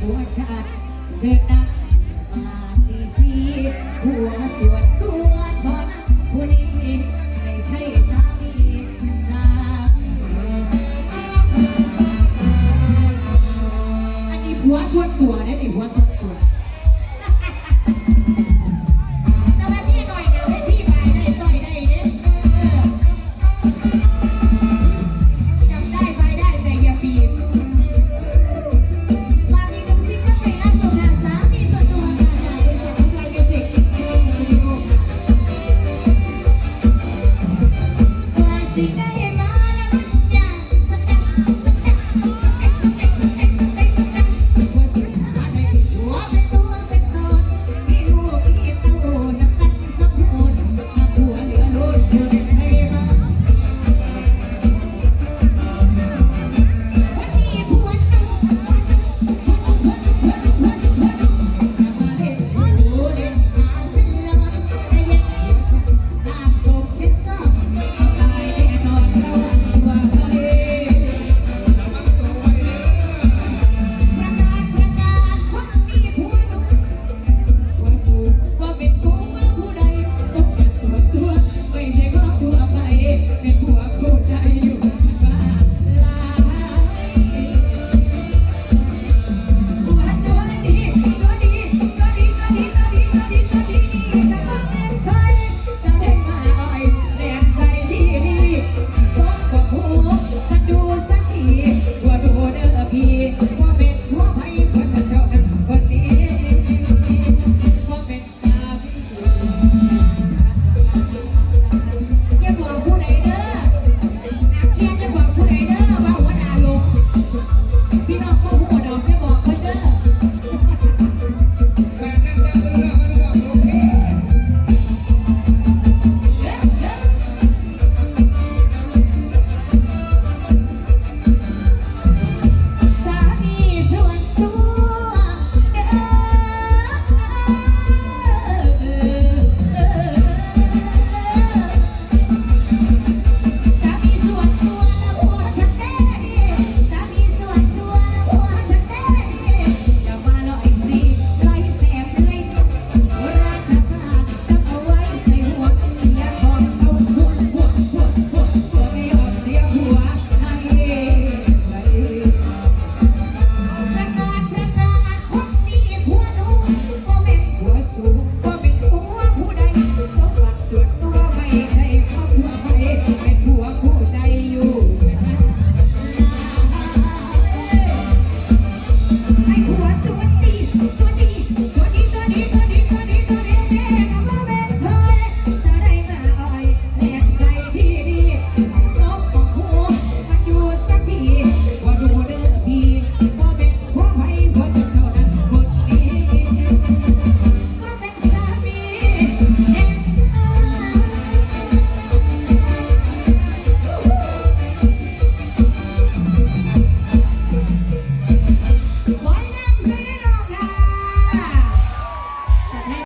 หัวชัดเดินหน้ามาตีสีหัวส่วนตัวทอนผู้นี้ไม่ใช่สามีสามีอันนี้หัวส่วนตัวได้ไหมผัวส่วนตัว Yeah.